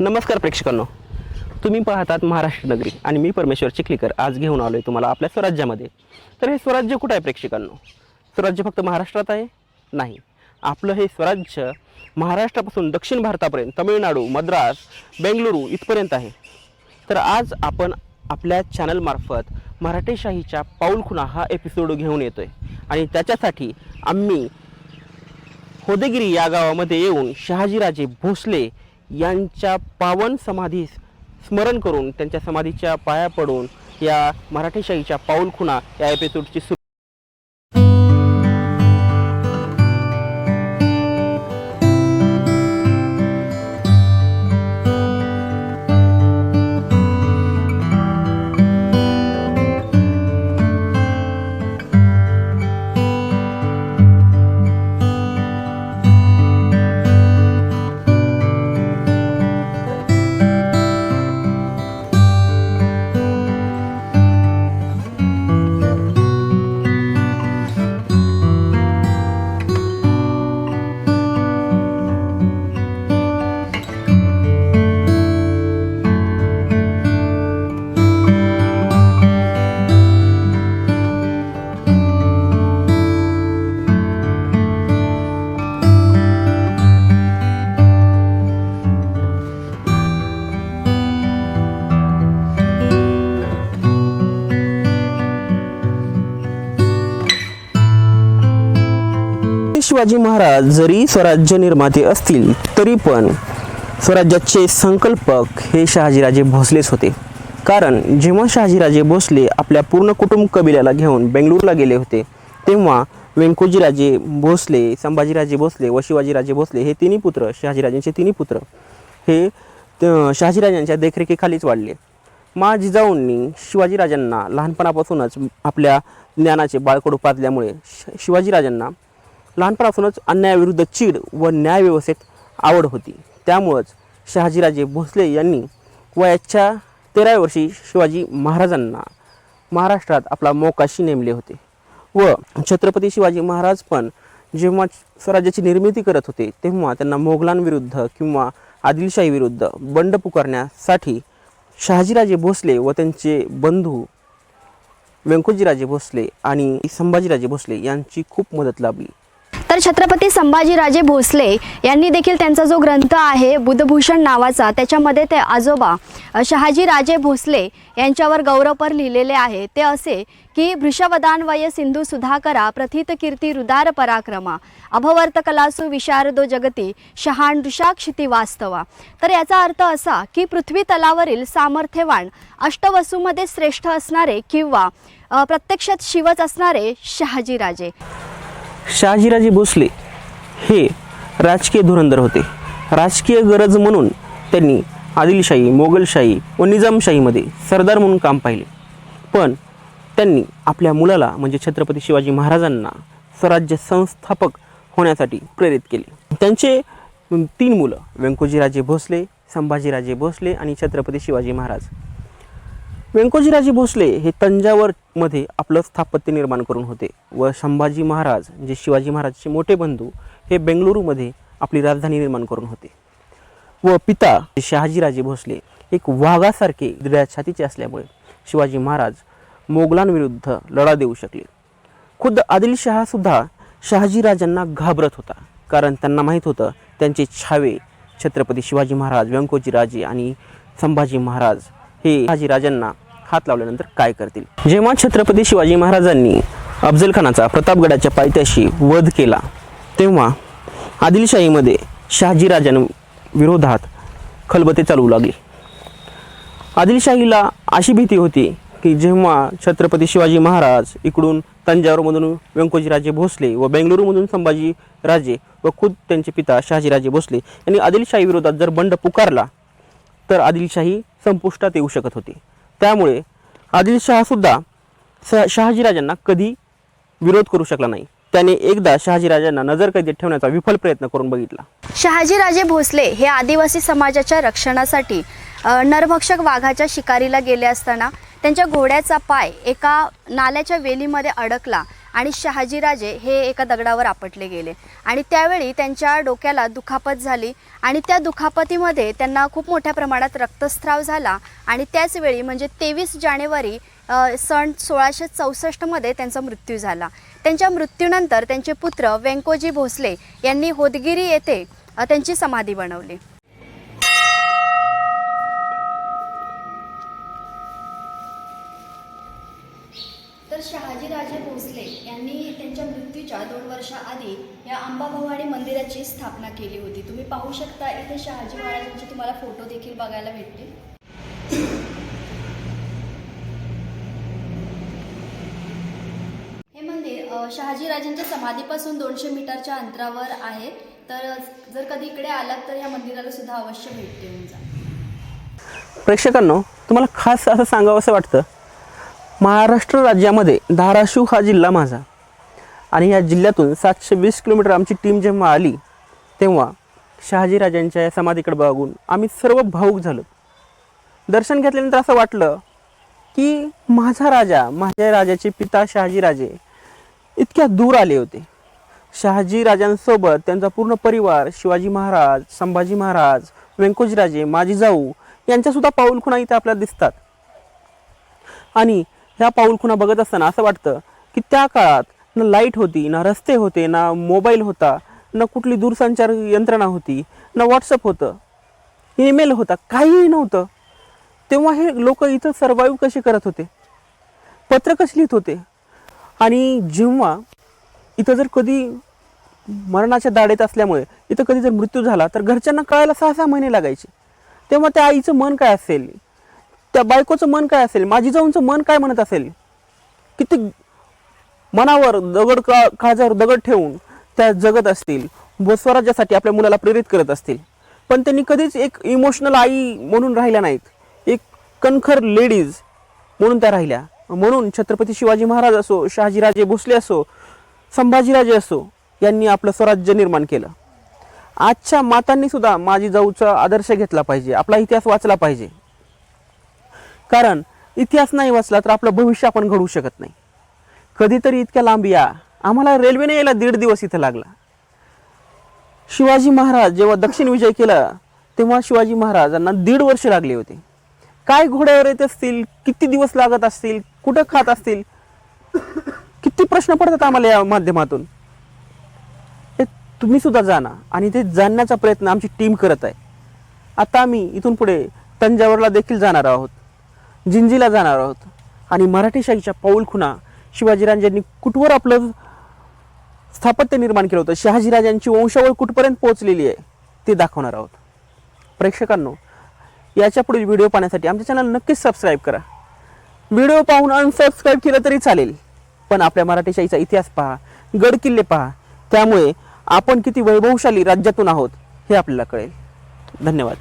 नमस्कार प्रेक्षकांनो. तुम्ही पाहतात महाराष्ट्र नगरी आणि मी परमेश्वर चिखलीकर. आज घेऊन आलो आहे तुम्हाला आपल्या स्वराज्यामध्ये. तर हे स्वराज्य कुठं आहे प्रेक्षकांनो? स्वराज्य फक्त महाराष्ट्रात आहे? नाही. आपलं हे स्वराज्य महाराष्ट्रापासून दक्षिण भारतापर्यंत तमिळनाडू मद्रास बेंगलुरू इथपर्यंत आहे. तर आज आपण आपल्या चॅनलमार्फत मराठेशाहीच्या पाऊलखुणा हा एपिसोड घेऊन येतो आहे आणि त्याच्यासाठी आम्ही होदेगिरी या गावामध्ये येऊन शहाजीराजे भोसले यांच्या पावन समाधीस स्मरण करून त्यांच्या समाधीच्या पाया पडून या मराठीशाहीच्या पाऊलखुणा या एपिसोडची सुरू शिवाजी महाराज जरी स्वराज्य निर्माते असतील तरी पण स्वराज्याचे संकल्पक हे शहाजीराजे भोसलेच होते. कारण जेव्हा शहाजीराजे भोसले आपल्या पूर्ण कुटुंब कबिल्याला घेऊन बेंगळूरला गेले होते तेव्हा व्यंकोजीराजे भोसले संभाजीराजे भोसले व शिवाजीराजे भोसले हे तिन्ही पुत्र शहाजीराजांचे तिन्ही पुत्र हे त- शहाजीराजांच्या देखरेखीखालीच वाढले. मा जिजाऊंनी शिवाजीराजांना लहानपणापासूनच आपल्या ज्ञानाचे बाळकडू पाजल्यामुळे श- शिवाजीराजांना लहानपणापासूनच अन्यायाविरुद्ध चीड व न्यायव्यवस्थेत आवड होती. त्यामुळंच शहाजीराजे भोसले यांनी वयाच्या तेराव्या वर्षी शिवाजी महाराजांना महाराष्ट्रात आपला मोकाशी नेमले होते व छत्रपती शिवाजी महाराज पण जेव्हा स्वराज्याची निर्मिती करत होते तेव्हा त्यांना मोगलांविरुद्ध किंवा आदिलशाही विरुद्ध बंड पुकारण्यासाठी शहाजीराजे भोसले व त्यांचे बंधू व्यंकोजीराजे भोसले आणि संभाजीराजे भोसले यांची खूप मदत लाभली. तर छत्रपती संभाजीराजे भोसले यांनी देखील त्यांचा जो ग्रंथ आहे बुधभूषण नावाचा त्याच्यामध्ये ते आजोबा शहाजीराजे भोसले यांच्यावर गौरवपर लिहिलेले आहे. ते असे की वृषवदान्वय सिंधू सुधाकरा प्रथित कीर्ती रुदार पराक्रमा अभवर्त कलासु विशारदो जगती शहाण ऋषाक्षिती वास्तवा. तर याचा अर्थ असा की पृथ्वी तलावरील सामर्थ्यवान अष्टवसूमध्ये श्रेष्ठ असणारे किंवा प्रत्यक्षात शिवच असणारे शहाजीराजे. शहाजीराजे भोसले हे राजकीय धुरंधर होते. राजकीय गरज म्हणून त्यांनी आदिलशाही मोगलशाही व निजामशाहीमध्ये सरदार म्हणून काम पाहिले. पण त्यांनी आपल्या मुलाला म्हणजे छत्रपती शिवाजी महाराजांना स्वराज्य संस्थापक होण्यासाठी प्रेरित केले. त्यांचे तीन मुलं व्यंकोजीराजे भोसले संभाजीराजे भोसले आणि छत्रपती शिवाजी महाराज. व्यंकोजीराजे भोसले हे तंजावरमध्ये आपलं स्थापत्य निर्माण करून होते व संभाजी महाराज जे शिवाजी महाराजचे मोठे बंधू हे बेंगळुरूमध्ये आपली राजधानी निर्माण करून होते. व पिता शहाजीराजे भोसले एक वाघासारखे दृढ छातीचे असल्यामुळे शिवाजी महाराज मोगलांविरुद्ध लढा देऊ शकले. खुद्द आदिलशहासुद्धा शहाजीराजांना घाबरत होता कारण त्यांना माहीत होतं त्यांचे छावे छत्रपती शिवाजी महाराज व्यंकोजीराजे आणि संभाजी महाराज हे शहाजीराजांना हात लावल्यानंतर काय करतील? जेव्हा छत्रपती शिवाजी महाराजांनी अफजलखानाचा प्रतापगडाच्या पायथ्याशी वध केला तेव्हा आदिलशाहीमध्ये शहाजीराजांविरोधात खलबते चालवू लागली. आदिलशाहीला अशी भीती होती की जेव्हा छत्रपती शिवाजी महाराज इकडून तंजावरमधून व्यंकोजीराजे भोसले व बेंगलुरूमधून संभाजी राजे व खुद त्यांचे पिता शहाजीराजे भोसले यांनी आदिलशाही विरोधात जर बंड पुकारला तर आदिलशाही संपुष्टात येऊ शकत होती. त्यामुळे आदिलशहासुद्धा स शहाजीराजांना कधी विरोध करू शकला नाही. त्याने एकदा शहाजीराजांना नजरकैदेत ठेवण्याचा विफल प्रयत्न करून बघितला. शहाजीराजे भोसले हे आदिवासी समाजाच्या रक्षणासाठी अ, नरभक्षक वाघाच्या शिकारीला गेले असताना त्यांच्या घोड्याचा पाय एका नाल्याच्या वेलीमध्ये अडकला. आणि शहाजीराजे हे एका दगडावर आपटले गेले. आणि त्यावेळी त्यांच्या डोक्याला दुखापत झाली आणि त्या दुखापतीमध्ये त्यांना खूप मोठ्या प्रमाणात रक्तस्राव झाला. आणि त्याचवेळी म्हणजे तेवीस जानेवारी सन सोळाशे चौसष्टमध्ये त्यांचा मृत्यू झाला. त्यांच्या मृत्यूनंतर त्यांचे पुत्र व्यंकोजी भोसले यांनी होदगिरी येथे त्यांची समाधी बनवली तर शहाजीराजे भोसले यांनी त्यांच्या मृत्यूच्या दोन वर्षाआधी या अंबाभवानी मंदिराची स्थापना केली होती. तुम्ही पाहू शकता इथे शहाजी महाराजांचे तुम्हाला फोटो देखील बघायला भेटतील. हे मंदिर शहाजीराजांच्या समाधीपासून दोनशे मीटरच्या अंतरावर आहे. तर जर कधी इकडे आलात तर या मंदिराला सुद्धा अवश्य भेट देऊन जा. प्रेक्षकांनो तुम्हाला खास असं सांगावं असं वाटतं महाराष्ट्र राज्यामध्ये धाराशिव हा जिल्हा माझा. आणि या जिल्ह्यातून सातशे वीस किलोमीटर आमची टीम जेव्हा आली तेव्हा शहाजीराजांच्या या समाधीकडे बघून आम्ही सर्व भाऊक झालो. दर्शन घेतल्यानंतर असं वाटलं की माझा राजा माझ्या राजाचे पिता शहाजीराजे इतक्या दूर आले होते. शहाजी राजांसोबत त्यांचा पूर्ण परिवार शिवाजी महाराज संभाजी महाराज व्यंकोजीराजे माझी जाऊ यांच्यासुद्धा पाऊलखुणा इथे आपल्याला दिसतात. आणि ह्या पाऊलखुणा बघत असताना असं वाटतं की त्या काळात ना लाइट होती ना रस्ते होते ना मोबाईल होता ना कुठली दूरसंचार यंत्रणा होती ना व्हॉट्सअप होतं ईमेल होता काहीही नव्हतं. तेव्हा हे लोक इथं सर्वाईव्ह कसे करत होते? पत्र कसे लिहित होते? आणि जेव्हा इथं जर कधी मरणाच्या दाडेत असल्यामुळे इथं कधी जर मृत्यू झाला तर घरच्यांना कळायला सहा सहा महिने लागायचे. तेव्हा त्या आईचं मन काय असेल? त्या बायकोचं मन काय असेल? माझी जाऊनचं मन काय म्हणत असेल? किती मनावर दगड का काळजावर दगड ठेवून त्या जगत असतील व स्वराज्यासाठी आपल्या मुलाला प्रेरित करत असतील. पण त्यांनी कधीच एक इमोशनल आई म्हणून राहिल्या नाहीत. एक कणखर लेडीज म्हणून त्या राहिल्या. म्हणून छत्रपती शिवाजी महाराज असो शहाजीराजे भोसले असो संभाजीराजे असो यांनी आपलं स्वराज्य निर्माण केलं. आजच्या मातांनी सुद्धा माझी जाऊचा आदर्श घेतला पाहिजे आपला इतिहास वाचला पाहिजे. कारण इतिहास नाही वाचला तर आपलं भविष्य आपण घडवू शकत नाही. कधीतरी इतक्या लांब या. आम्हाला रेल्वेने यायला दीड दिवस इथं लागला. शिवाजी महाराज जेव्हा दक्षिण विजय केला तेव्हा शिवाजी महाराजांना दीड वर्ष लागले होते. काय घोड्यावर येत असतील किती दिवस लागत असतील कुठं खात असतील? किती प्रश्न पडतात आम्हाला या माध्यमातून? तुम्ही सुद्धा जाणा. आणि ते जाणण्याचा प्रयत्न आमची टीम करत आहे. आता आम्ही इथून पुढे तंजावरला देखील जाणार आहोत. जिंजीला जाणार आहोत. आणि मराठीशाहीच्या पाऊलखुणा शिवाजीराजांनी कुठवर आपलं स्थापत्य निर्माण केलं होतं? शहाजीराजांची वंशावळ कुठपर्यंत पोहोचलेली आहे? ते दाखवणार आहोत. प्रेक्षकांनो याच्या पुढील व्हिडिओ पाहण्यासाठी आमच्या चॅनल नक्कीच सबस्क्राईब करा. व्हिडिओ पाहून अनसबस्क्राईब केलं तरी चालेल. पण आपल्या मराठीशाहीचा इतिहास पहा गड किल्ले पहा. त्यामुळे आपण किती वैभवशाली राज्यातून आहोत हे आपल्याला कळेल. धन्यवाद.